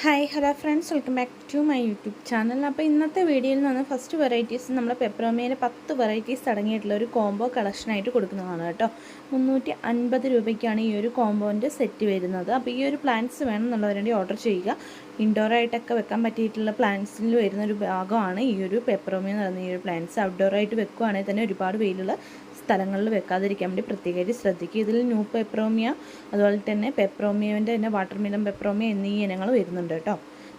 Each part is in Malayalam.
Hi hello friends welcome back to my YouTube channel അപ്പോൾ ഇന്നത്തെ വീഡിയോയിൽ നിന്ന് ഫസ്റ്റ് വെറൈറ്റീസ് നമ്മൾ പെപ്രോമയിലെ പത്ത് വെറൈറ്റീസ് അടങ്ങിയിട്ടുള്ള ഒരു കോംബോ കളക്ഷനായിട്ട് കൊടുക്കുന്നതാണ് കേട്ടോ. മുന്നൂറ്റി അൻപത് രൂപയ്ക്കാണ് ഈ ഒരു കോംബോന്റെ സെറ്റ് വരുന്നത്. അപ്പോൾ ഈ ഒരു പ്ലാന്റ്സ് വേണം വേണമെന്നുള്ളവരുടെ ഓർഡർ ചെയ്യുക. ഇൻഡോറായിട്ടൊക്കെ വെക്കാൻ പറ്റിയിട്ടുള്ള പ്ലാന്റ്സിൽ വരുന്ന ഒരു ഭാഗമാണ് ഈ ഒരു പെപ്രോമിയ എന്ന് പറയുന്ന ഈ ഒരു പ്ലാന്റ്സ് ഔട്ട്ഡോറായിട്ട് വെക്കുകയാണെങ്കിൽ തന്നെ ഒരുപാട് വെയിലുള്ള സ്ഥലങ്ങളിൽ വെക്കാതിരിക്കാൻ വേണ്ടി പ്രത്യേകമായിട്ട് ശ്രദ്ധിക്കുക. ഇതിൽ ന്യൂ പെപ്രോമിയ അതുപോലെ തന്നെ പെപ്രോമിയന്റെ തന്നെ വാട്ടർ മിലൻ പെപ്രോമിയ എന്നീ ഇനങ്ങൾ വരുന്നുണ്ട് കേട്ടോ.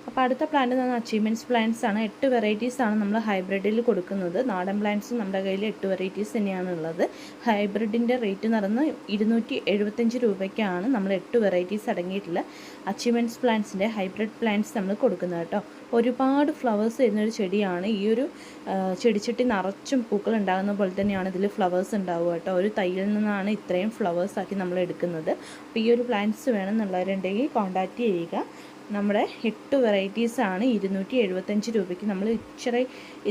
അപ്പോൾ അടുത്ത പ്ലാന്റ് പറഞ്ഞാൽ അച്ചീവ്മെന്റ്സ് പ്ലാന്റ്സ് ആണ്. എട്ട് വെറൈറ്റീസ് ആണ് നമ്മൾ ഹൈബ്രിഡിൽ കൊടുക്കുന്നത്. നാടൻ പ്ലാന്റ്സും നമ്മുടെ കയ്യിൽ എട്ട് വെറൈറ്റീസ് തന്നെയാണ് ഉള്ളത്. ഹൈബ്രിഡിന്റെ റേറ്റ് നടന്ന് ഇരുന്നൂറ്റി എഴുപത്തഞ്ച് രൂപയ്ക്കാണ് നമ്മൾ എട്ട് വെറൈറ്റീസ് അടങ്ങിയിട്ടുള്ള അച്ചീവ്മെന്റ്സ് പ്ലാന്റ്സിന്റെ ഹൈബ്രിഡ് പ്ലാന്റ്സ് നമ്മൾ കൊടുക്കുന്നത് കേട്ടോ. ഒരുപാട് ഫ്ലവേഴ്സ് വരുന്നൊരു ചെടിയാണ്. ഈ ഒരു ചെടിച്ചട്ടി നിറച്ചും പൂക്കൾ ഉണ്ടാകുന്ന പോലെ തന്നെയാണ് ഇതിൽ ഫ്ലവേഴ്സ് ഉണ്ടാവുക കേട്ടോ. ഒരു തൈയിൽ നിന്നാണ് ഇത്രയും ഫ്ലവേഴ്സ് ആക്കി നമ്മൾ എടുക്കുന്നത്. അപ്പോൾ ഈ ഒരു പ്ലാന്റ്സ് വേണമെന്നുള്ളവരുണ്ടെങ്കിൽ കോൺടാക്റ്റ് ചെയ്യുക. നമ്മുടെ എട്ട് വെറൈറ്റീസ് ആണ് ഇരുന്നൂറ്റി എഴുപത്തഞ്ച് രൂപയ്ക്ക് നമ്മൾ ഇച്ചിരി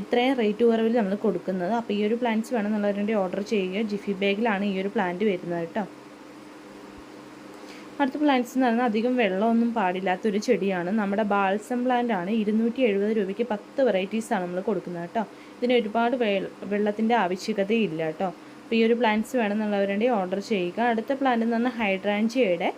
ഇത്രയും റേറ്റ് കുറവിൽ നമ്മൾ കൊടുക്കുന്നത്. അപ്പോൾ ഈ ഒരു പ്ലാന്റ്സ് വേണമെന്നുള്ളവരുടെ ഓർഡർ ചെയ്യുക. ജിഫി ബാഗിലാണ് ഈ ഒരു പ്ലാന്റ് വരുന്നത് കേട്ടോ. അടുത്ത പ്ലാന്റ്സ് എന്ന് പറഞ്ഞാൽ അധികം വെള്ളമൊന്നും പാടില്ലാത്തൊരു ചെടിയാണ്. നമ്മുടെ ബാൽസം പ്ലാന്റ് ആണ് ഇരുന്നൂറ്റി എഴുപത് രൂപയ്ക്ക് പത്ത് വെറൈറ്റീസാണ് നമ്മൾ കൊടുക്കുന്നത് കേട്ടോ. ഇതിന് ഒരുപാട് വെള്ളത്തിന്റെ ആവശ്യകതയില്ല കേട്ടോ. അപ്പോൾ ഈ ഒരു പ്ലാന്റ്സ് വേണമെന്നുള്ളവരുടെ ഓർഡർ ചെയ്യുക. അടുത്ത പ്ലാന്റ് എന്ന് പറഞ്ഞാൽ ഹൈഡ്രാഞ്ചിയയുടെ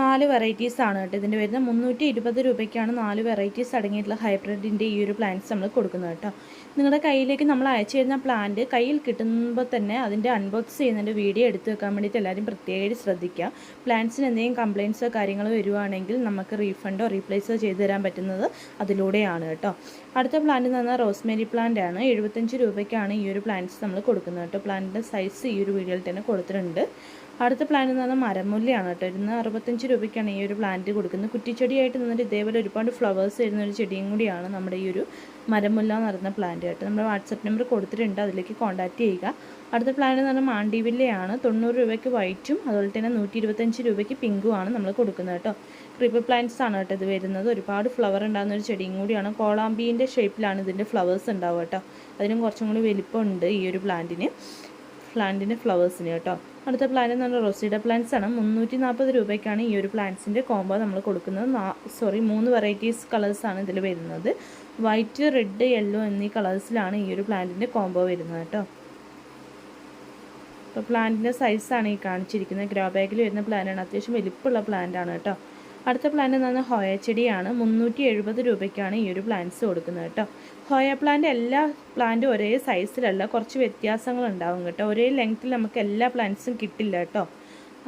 നാല് വെറൈറ്റീസ് ആണ് കേട്ടോ. ഇതിന്റെ വരുന്നത് മുന്നൂറ്റി ഇരുപത് രൂപയ്ക്കാണ് നാല് വെറൈറ്റീസ് അടങ്ങിയിട്ടുള്ള ഹൈബ്രിഡിന്റെ ഈ ഒരു പ്ലാന്റ്സ് നമ്മൾ കൊടുക്കുന്നത് കേട്ടോ. നിങ്ങളുടെ കയ്യിലേക്ക് നമ്മൾ അയച്ചു തരുന്ന പ്ലാന്റ് കയ്യിൽ കിട്ടുമ്പോൾ തന്നെ അതിന്റെ അൺബോക്സ് ചെയ്യുന്നതിന്റെ വീഡിയോ എടുത്ത് വെക്കാൻ വേണ്ടിയിട്ട് എല്ലാവരും പ്രത്യേകിച്ച് ശ്രദ്ധിക്കുക. പ്ലാന്റ്സിന് എന്തെങ്കിലും കംപ്ലയിൻസോ കാര്യങ്ങളോ വരുവാണെങ്കിൽ നമുക്ക് റീഫണ്ടോ റീപ്ലേസോ ചെയ്തു തരാൻ പറ്റുന്നത് അതിലൂടെയാണ് കേട്ടോ. അടുത്ത പ്ലാന്റ് എന്ന് പറഞ്ഞാൽ റോസ്മേരി പ്ലാന്റ് ആണ്. എഴുപത്തഞ്ച് രൂപയ്ക്കാണ് ഈ ഒരു പ്ലാന്റ്സ് നമ്മൾ കൊടുക്കുന്നത് കേട്ടോ. പ്ലാന്റിന്റെ സൈസ് ഈ ഒരു വീഡിയോയിൽ തന്നെ കൊടുത്തിട്ടുണ്ട്. അടുത്ത പ്ലാന്റ് എന്ന് പറഞ്ഞാൽ മരമുല്ലയാണ് കേട്ടോ. ഇരുന്ന് അറുപത്തഞ്ച് രൂപയ്ക്കാണ് ഈ ഒരു പ്ലാന്റ് കൊടുക്കുന്നത്. കുറ്റിച്ചെടിയായിട്ട് നിന്നിട്ട് ഇതേപോലെ ഒരുപാട് ഫ്ലവേഴ്സ് വരുന്ന ഒരു ചെടിയും കൂടിയാണ് നമ്മുടെ ഈ ഒരു മരമുല്ല എന്ന് പറയുന്ന പ്ലാന്റ് കേട്ടോ. നമ്മുടെ വാട്സപ്പ് നമ്പർ കൊടുത്തിട്ടുണ്ട്. അതിലേക്ക് കോൺടാക്റ്റ് ചെയ്യുക. അടുത്ത പ്ലാന്റ് എന്ന് പറഞ്ഞാൽ മാണ്ടിവില്ലയാണ് തൊണ്ണൂറ് രൂപയ്ക്ക് വൈറ്റും അതുപോലെ തന്നെ നൂറ്റി ഇരുപത്തഞ്ച് രൂപയ്ക്ക് പിങ്കുമാണ് നമ്മൾ കൊടുക്കുന്നത് കേട്ടോ. ക്രീപ്പർ പ്ലാന്റ്സ് ആണ് കേട്ടോ ഇത് വരുന്നത്. ഒരുപാട് ഫ്ലവർ ഉണ്ടാകുന്ന ഒരു ചെടിയും കൂടിയാണ്. കോളാമ്പീന്റെ ഷേപ്പിലാണ് ഇതിന്റെ ഫ്ലവേഴ്സ് ഉണ്ടാവുക കേട്ടോ. അതിനും കുറച്ചും കൂടി വലിപ്പമുണ്ട് ഈ ഒരു പ്ലാന്റിന് പ്ലാന്റിന്റെ ഫ്ലവേഴ്സിന് കേട്ടോ. അടുത്ത പ്ലാന്റ് എന്ന് പറഞ്ഞാൽ റോസിഡ പ്ലാന്റ്സ് ആണ്. മുന്നൂറ്റി നാൽപ്പത് രൂപയ്ക്കാണ് ഈ ഒരു പ്ലാന്റ്സിന്റെ കോംബോ നമ്മൾ കൊടുക്കുന്നത്. സോറി മൂന്ന് വെറൈറ്റീസ് കളേഴ്സാണ് ഇതിൽ വരുന്നത്. വൈറ്റ് റെഡ് യെല്ലോ എന്നീ കളേഴ്സിലാണ് ഈ ഒരു പ്ലാന്റിന്റെ കോംബോ വരുന്നത് കേട്ടോ. അപ്പോൾ പ്ലാന്റിന്റെ സൈസാണ് ഈ കാണിച്ചിരിക്കുന്നത്. ഗ്രോ ബാഗിൽ വരുന്ന പ്ലാന്റാണ്. അത്യാവശ്യം വലിപ്പമുള്ള പ്ലാന്റാണ് കേട്ടോ. അടുത്ത പ്ലാന്റ് എന്ന് പറഞ്ഞാൽ ഹോയ ചെടിയാണ്. മുന്നൂറ്റി എഴുപത് രൂപയ്ക്കാണ് ഈ ഒരു പ്ലാന്റ്സ് കൊടുക്കുന്നത് കേട്ടോ. ഹോയ പ്ലാന്റ് എല്ലാ പ്ലാന്റും ഒരേ സൈസിലല്ല കുറച്ച് വ്യത്യാസങ്ങൾ ഉണ്ടാവും കേട്ടോ. ഒരേ ലെങ്ത്തിൽ നമുക്ക് എല്ലാ പ്ലാന്റ്സും കിട്ടില്ല കേട്ടോ.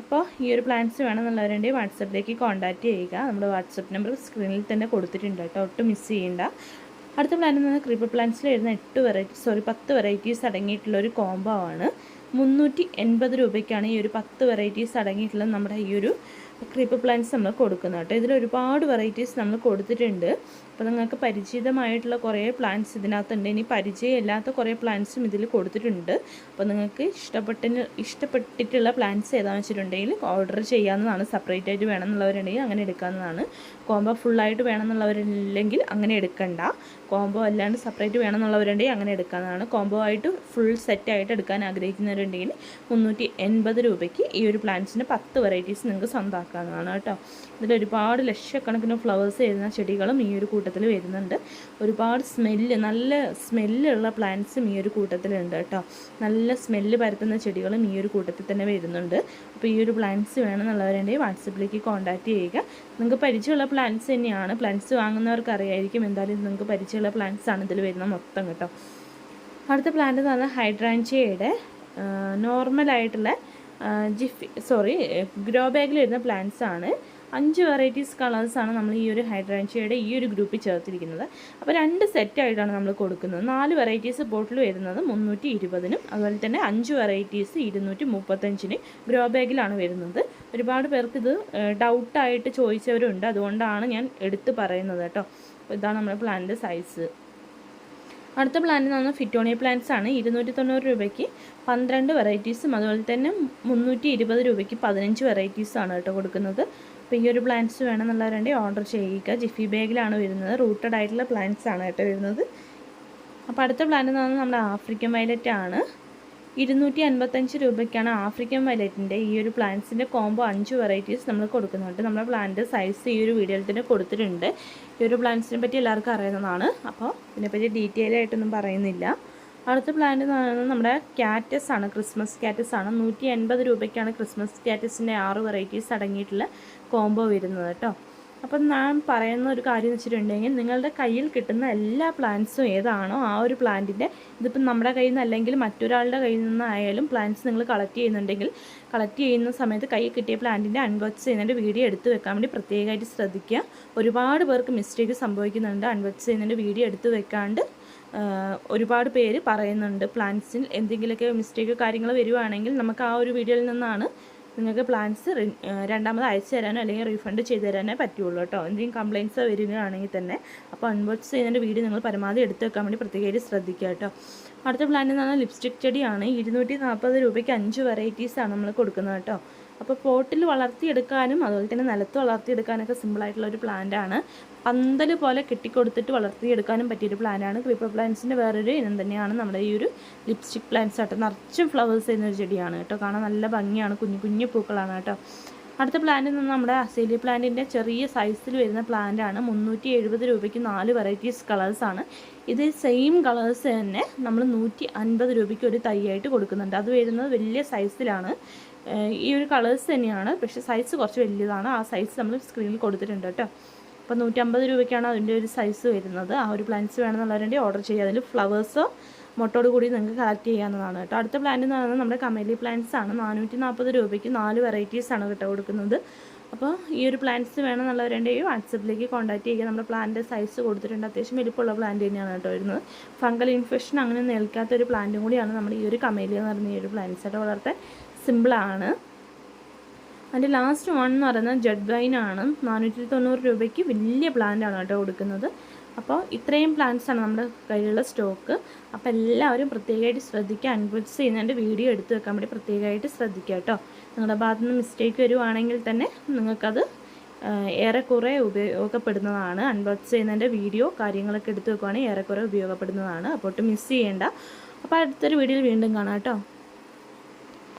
അപ്പോൾ ഈ ഒരു പ്ലാന്റ്സ് വേണമെന്നുള്ളവരുണ്ടെങ്കിൽ വാട്സപ്പിലേക്ക് കോൺടാക്റ്റ് ചെയ്യുക. നമ്മുടെ വാട്സപ്പ് നമ്പർ സ്ക്രീനിൽ തന്നെ കൊടുത്തിട്ടുണ്ട് കേട്ടോ. ഒട്ടും മിസ് ചെയ്യേണ്ട. അടുത്ത പ്ലാന്റ് എന്ന് പറഞ്ഞാൽ ക്രീപ്പർ പ്ലാന്റ്സിൽ വരുന്ന എട്ട് വെറൈറ്റി സോറി പത്ത് വെറൈറ്റീസ് അടങ്ങിയിട്ടുള്ള ഒരു കോംബോ ആണ്. മുന്നൂറ്റി എൺപത് രൂപയ്ക്കാണ് ഈ ഒരു പത്ത് വെറൈറ്റീസ് അടങ്ങിയിട്ടുള്ള നമ്മുടെ ഈ ഒരു ക്രീപ്പ് പ്ലാന്റ്സ് നമ്മൾ കൊടുക്കുന്നത് കേട്ടോ. ഇതിൽ ഒരുപാട് വെറൈറ്റീസ് നമ്മൾ കൊടുത്തിട്ടുണ്ട്. അപ്പോൾ നിങ്ങൾക്ക് പരിചിതമായിട്ടുള്ള കുറേ പ്ലാന്റ്സ് ഇതിനകത്തുണ്ട്. ഇനി പരിചയമില്ലാത്ത കുറേ പ്ലാന്റ്സും ഇതിൽ കൊടുത്തിട്ടുണ്ട്. അപ്പോൾ നിങ്ങൾക്ക് ഇഷ്ടപ്പെട്ടിന് ഇഷ്ടപ്പെട്ടിട്ടുള്ള പ്ലാന്റ്സ് ഏതാണെന്ന് വെച്ചിട്ടുണ്ടെങ്കിൽ ഓർഡർ ചെയ്യാവുന്നതാണ്. സെപ്പറേറ്റ് ആയിട്ട് വേണമെന്നുള്ളവരുണ്ടെങ്കിൽ അങ്ങനെ എടുക്കാവുന്നതാണ്. കോംബോ ഫുള്ളായിട്ട് വേണമെന്നുള്ളവരില്ലെങ്കിൽ അങ്ങനെ എടുക്കണ്ട. കോംബോ അല്ലാണ്ട് സെപ്പറേറ്റ് വേണമെന്നുള്ളവരുണ്ടെങ്കിൽ അങ്ങനെ എടുക്കാവുന്നതാണ്. കോംബോ ആയിട്ട് ഫുൾ സെറ്റ് ആയിട്ട് എടുക്കാൻ ആഗ്രഹിക്കുന്നവരുണ്ടെങ്കിൽ മുന്നൂറ്റി എൺപത് രൂപയ്ക്ക് ഈ ഒരു പ്ലാന്റ്സിന് പത്ത് വെറൈറ്റീസ് നിങ്ങൾക്ക് സ്വന്തമാക്കാവുന്നതാണ് കേട്ടോ. ഇതിൽ ഒരുപാട് ലക്ഷക്കണക്കിന് ഫ്ലവേഴ്സ് വരുന്ന ചെടികളും ഈ ഒരു കൂട്ടത്തിൽ വരുന്നുണ്ട്. ഒരുപാട് സ്മെല്ല് നല്ല സ്മെല്ലുള്ള പ്ലാന്റ്സും ഈ ഒരു കൂട്ടത്തിലുണ്ട് കേട്ടോ. നല്ല സ്മെല്ല് പരത്തുന്ന ചെടികളും ഈ ഒരു കൂട്ടത്തിൽ തന്നെ വരുന്നുണ്ട്. അപ്പോൾ ഈ ഒരു പ്ലാന്റ്സ് വേണമെന്നുള്ളവരുണ്ടെങ്കിൽ വാട്സപ്പിലേക്ക് കോൺടാക്റ്റ് ചെയ്യുക. നിങ്ങൾക്ക് പരിചയമുള്ള പ്ലാന്റ്സ് തന്നെയാണ്. പ്ലാന്റ്സ് വാങ്ങുന്നവർക്ക് അറിയായിരിക്കും എന്തായാലും നിങ്ങൾക്ക് പരിചയമുള്ള പ്ലാന്റ്സ് ആണ് ഇതിൽ വരുന്ന മൊത്തം കേട്ടോ. അടുത്ത പ്ലാന്റ് എന്ന് പറഞ്ഞാൽ ഹൈഡ്രാൻഷ്യയുടെ നോർമലായിട്ടുള്ള ജിഫി സോറി ഗ്രോ ബാഗിൽ വരുന്ന പ്ലാന്റ്സ് ആണ്. അഞ്ച് വെറൈറ്റീസ് കളേഴ്സാണ് നമ്മൾ ഈ ഒരു ഹൈഡ്രാൻഷ്യയുടെ ഈ ഒരു ഗ്രൂപ്പിൽ ചേർത്തിരിക്കുന്നത്. അപ്പോൾ രണ്ട് സെറ്റായിട്ടാണ് നമ്മൾ കൊടുക്കുന്നത്. നാല് വെറൈറ്റീസ് ബോട്ടിൽ വരുന്നത് മുന്നൂറ്റി ഇരുപതിനും അതുപോലെ തന്നെ അഞ്ച് വെറൈറ്റീസ് ഇരുന്നൂറ്റി മുപ്പത്തഞ്ചിന് ഗ്രോ ബാഗിലാണ് വരുന്നത്. ഒരുപാട് പേർക്ക് ഇത് ഡൗട്ടായിട്ട് ചോദിച്ചവരുണ്ട്. അതുകൊണ്ടാണ് ഞാൻ എടുത്ത് പറയുന്നത് കേട്ടോ. ഇതാണ് നമ്മുടെ പ്ലാന്റിന്റെ സൈസ് അടുത്ത പ്ലാന്റ് എന്ന് പറഞ്ഞാൽ ഫിറ്റോണിയ പ്ലാന്റ്സ് ആണ് ഇരുന്നൂറ്റി തൊണ്ണൂറ് രൂപയ്ക്ക് പന്ത്രണ്ട് വെറൈറ്റീസും അതുപോലെ തന്നെ മുന്നൂറ്റി ഇരുപത് രൂപയ്ക്ക് പതിനഞ്ച് വെറൈറ്റീസാണ് കേട്ടോ കൊടുക്കുന്നത്. അപ്പോൾ ഈ ഒരു പ്ലാന്റ്സ് വേണമെന്നുള്ളവരുണ്ടെങ്കിൽ ഓർഡർ ചെയ്യുക. ജിഫി ബാഗിലാണ് വരുന്നത്. റൂട്ടഡ് ആയിട്ടുള്ള പ്ലാന്റ്സ് ആണ് കേട്ടോ വരുന്നത്. അപ്പോൾ അടുത്ത പ്ലാന്റ് എന്ന് പറഞ്ഞാൽ നമ്മുടെ ആഫ്രിക്കൻ വയലറ്റ് ആണ്. ഇരുന്നൂറ്റി അൻപത്തഞ്ച് രൂപയ്ക്കാണ് ആഫ്രിക്കൻ വയലറ്റിന്റെ ഈ ഒരു പ്ലാന്റ്സിന്റെ കോംബോ അഞ്ച് വെറൈറ്റീസ് നമ്മൾ കൊടുക്കുന്നുണ്ട്. നമ്മുടെ പ്ലാന്റ് സൈസ് ഈ ഒരു വീഡിയോയിൽ തന്നെ കൊടുത്തിട്ടുണ്ട്. ഈ ഒരു പ്ലാന്റ്സിനെ പറ്റി എല്ലാവർക്കും അറിയുന്നതാണ്. അപ്പോൾ ഇതിനെപ്പറ്റി ഡീറ്റെയിൽ ആയിട്ടൊന്നും പറയുന്നില്ല. അടുത്ത പ്ലാന്റ് എന്ന് പറയുന്നത് നമ്മുടെ ക്യാറ്റസ് ആണ്. ക്രിസ്മസ് ക്യാറ്റസ് ആണ്. നൂറ്റി എൺപത് രൂപയ്ക്കാണ് ക്രിസ്മസ് ക്യാറ്റസിന്റെ ആറ് വെറൈറ്റീസ് അടങ്ങിയിട്ടുള്ള കോംബോ വരുന്നത് കേട്ടോ. അപ്പം ഞാൻ പറയുന്ന ഒരു കാര്യം എന്ന് വെച്ചിട്ടുണ്ടെങ്കിൽ നിങ്ങളുടെ കയ്യിൽ കിട്ടുന്ന എല്ലാ പ്ലാന്റ്സും ഏതാണോ ആ ഒരു പ്ലാന്റിന്റെ ഇതിപ്പം നമ്മുടെ കയ്യിൽ നിന്ന് അല്ലെങ്കിൽ മറ്റൊരാളുടെ കയ്യിൽ നിന്നായാലും പ്ലാന്റ്സ് നിങ്ങൾ കളക്ട് ചെയ്യുന്നുണ്ടെങ്കിൽ കളക്ട് ചെയ്യുന്ന സമയത്ത് കയ്യിൽ കിട്ടിയ പ്ലാന്റിന്റെ അൺബോക്സ് ചെയ്യുന്നതിന്റെ വീഡിയോ എടുത്ത് വെക്കാൻ വേണ്ടി പ്രത്യേകമായിട്ട് ശ്രദ്ധിക്കുക. ഒരുപാട് പേർക്ക് മിസ്റ്റേക്ക് സംഭവിക്കുന്നുണ്ട് അൺബോക്സ് ചെയ്യുന്നതിന്റെ വീഡിയോ എടുത്ത് വെക്കാണ്ട് ഒരുപാട് പേര് പറയുന്നുണ്ട് പ്ലാന്റ്സിൽ എന്തെങ്കിലുമൊക്കെ മിസ്റ്റേക്ക് കാര്യങ്ങൾ വരുവാണെങ്കിൽ നമുക്ക് ആ ഒരു വീഡിയോയിൽ നിന്നാണ് നിങ്ങൾക്ക് പ്ലാൻസ് രണ്ടാമത് അയച്ചു തരാനോ അല്ലെങ്കിൽ റീഫണ്ട് ചെയ്ത് തരാനോ പറ്റുള്ളൂ കേട്ടോ. എന്തെങ്കിലും കംപ്ലയിൻസ് വരികയാണെങ്കിൽ തന്നെ അപ്പോൾ അൺബോക്സ് ചെയ്യുന്നതിന്റെ വീഡിയോ നിങ്ങൾ പരമാവധി എടുത്തു വെക്കാൻ വേണ്ടി പ്രത്യേകമായിട്ട് ശ്രദ്ധിക്കുക കേട്ടോ. അടുത്ത പ്ലാന്റ് എന്ന് പറഞ്ഞാൽ ലിപ്സ്റ്റിക് ചെടിയാണ്. ഇരുന്നൂറ്റി നാൽപ്പത് രൂപയ്ക്ക് അഞ്ച് വെറൈറ്റീസാണ് നമ്മൾ കൊടുക്കുന്നത് കേട്ടോ. അപ്പോൾ പോട്ടിൽ വളർത്തിയെടുക്കാനും അതുപോലെ തന്നെ നിലത്ത് വളർത്തിയെടുക്കാനൊക്കെ സിമ്പിളായിട്ടുള്ള ഒരു പ്ലാന്റ് ആണ് പന്തൽ പോലെ കെട്ടിക്കൊടുത്തിട്ട് വളർത്തിയെടുക്കാനും പറ്റിയൊരു പ്ലാനാണ് ക്രീപ്പർ പ്ലാന്റ്സിന്റെ വേറൊരു ഇനം തന്നെയാണ് നമ്മുടെ ഈ ഒരു ലിപ്സ്റ്റിക് പ്ലാന്റ്സ് ആട്ടോ. നിറച്ചും ഫ്ലവേഴ്സ് ചെയ്യുന്ന ഒരു ചെടിയാണ് കേട്ടോ. കാണാൻ നല്ല ഭംഗിയാണ്. കുഞ്ഞു കുഞ്ഞു പൂക്കളാണ് കേട്ടോ. അടുത്ത പ്ലാന്റ് നിന്ന് നമ്മുടെ അസേലി പ്ലാന്റിന്റെ ചെറിയ സൈസിൽ വരുന്ന പ്ലാന്റ് ആണ്. മുന്നൂറ്റി എഴുപത് രൂപയ്ക്ക് നാല് വെറൈറ്റീസ് കളേഴ്സാണ് ഇത് സെയിം കളേഴ്സ് തന്നെ നമ്മൾ നൂറ്റി അൻപത് രൂപയ്ക്ക് ഒരു തൈയായിട്ട് കൊടുക്കുന്നുണ്ട്. അത് വരുന്നത് വലിയ സൈസിലാണ് ഈ ഒരു കളേഴ്സ് തന്നെയാണ്. പക്ഷേ സൈസ് കുറച്ച് വലിയതാണ്. ആ സൈസ് നമ്മൾ സ്ക്രീനിൽ കൊടുത്തിട്ടുണ്ട് കേട്ടോ. അപ്പോൾ നൂറ്റമ്പത് രൂപയ്ക്കാണ് അതിന്റെ ഒരു സൈസ് വരുന്നത്. ആ ഒരു പ്ലാന്റ്സ് വേണമെന്നുള്ളവരുടെ ഓർഡർ ചെയ്യുക. അതിൽ ഫ്ലവേഴ്സോ മുട്ടോട് കൂടി നിങ്ങൾക്ക് കളക്ട് ചെയ്യാവുന്നതാണ് കേട്ടോ. അടുത്ത പ്ലാന്റ് എന്ന് പറയുന്നത് നമ്മുടെ കമേലി പ്ലാന്റ്സ് ആണ്. നാനൂറ്റി നാൽപ്പത് രൂപയ്ക്ക് നാല് വെറൈറ്റീസ് ആണ് കേട്ടോ കൊടുക്കുന്നത്. അപ്പോൾ ഈ ഒരു പ്ലാന്റ്സ് വേണമെന്നുള്ളവരുണ്ടെങ്കിൽ വാട്സപ്പിലേക്ക് കോൺടാക്ട് ചെയ്യുക. നമ്മുടെ പ്ലാന്റ് സൈസ് കൊടുത്തിട്ടുണ്ട്. അത്യാവശ്യം വലിപ്പമുള്ള പ്ലാന്റ് തന്നെയാണ് കേട്ടോ വരുന്നത്. ഫംഗൽ ഇൻഫെക്ഷൻ അങ്ങനെ നിൽക്കാത്ത ഒരു പ്ലാന്റും കൂടിയാണ് നമ്മുടെ ഈ ഒരു കമേലി എന്ന് പറയുന്ന ഈ ഒരു പ്ലാന്റ്സ് ആയിട്ട് വളർത്താൻ സിമ്പിളാണ്. അതിന്റെ ലാസ്റ്റ് വൺ എന്ന് പറയുന്നത് ജെഡ് വൈൻ ആണ്. നാനൂറ്റി തൊണ്ണൂറ് രൂപയ്ക്ക് വലിയ പ്ലാന്റ് ആണ് കേട്ടോ കൊടുക്കുന്നത്. അപ്പോൾ ഇത്രയും പ്ലാന്റ്സ് ആണ് നമ്മുടെ കയ്യിലുള്ള സ്റ്റോക്ക്. അപ്പോൾ എല്ലാവരും പ്രത്യേകമായിട്ട് ശ്രദ്ധിക്കുക. അൺബോക്സ് ചെയ്യുന്നതിന്റെ വീഡിയോ എടുത്ത് വെക്കാൻ വേണ്ടി പ്രത്യേകമായിട്ട് ശ്രദ്ധിക്കുക കേട്ടോ. നിങ്ങളുടെ ഭാഗത്തു നിന്ന് മിസ്റ്റേക്ക് വരുവാണെങ്കിൽ തന്നെ നിങ്ങൾക്കത് ഏറെക്കുറെ ഉപയോഗപ്പെടുന്നതാണ്. അൺബോക്സ് ചെയ്യുന്നതിന്റെ വീഡിയോ കാര്യങ്ങളൊക്കെ എടുത്ത് വെക്കുവാണെങ്കിൽ ഏറെക്കുറെ ഉപയോഗപ്പെടുന്നതാണ്. അപ്പോൾ ഒട്ടും മിസ് ചെയ്യേണ്ട. അപ്പോൾ അടുത്തൊരു വീഡിയോയിൽ വീണ്ടും കാണാം കേട്ടോ.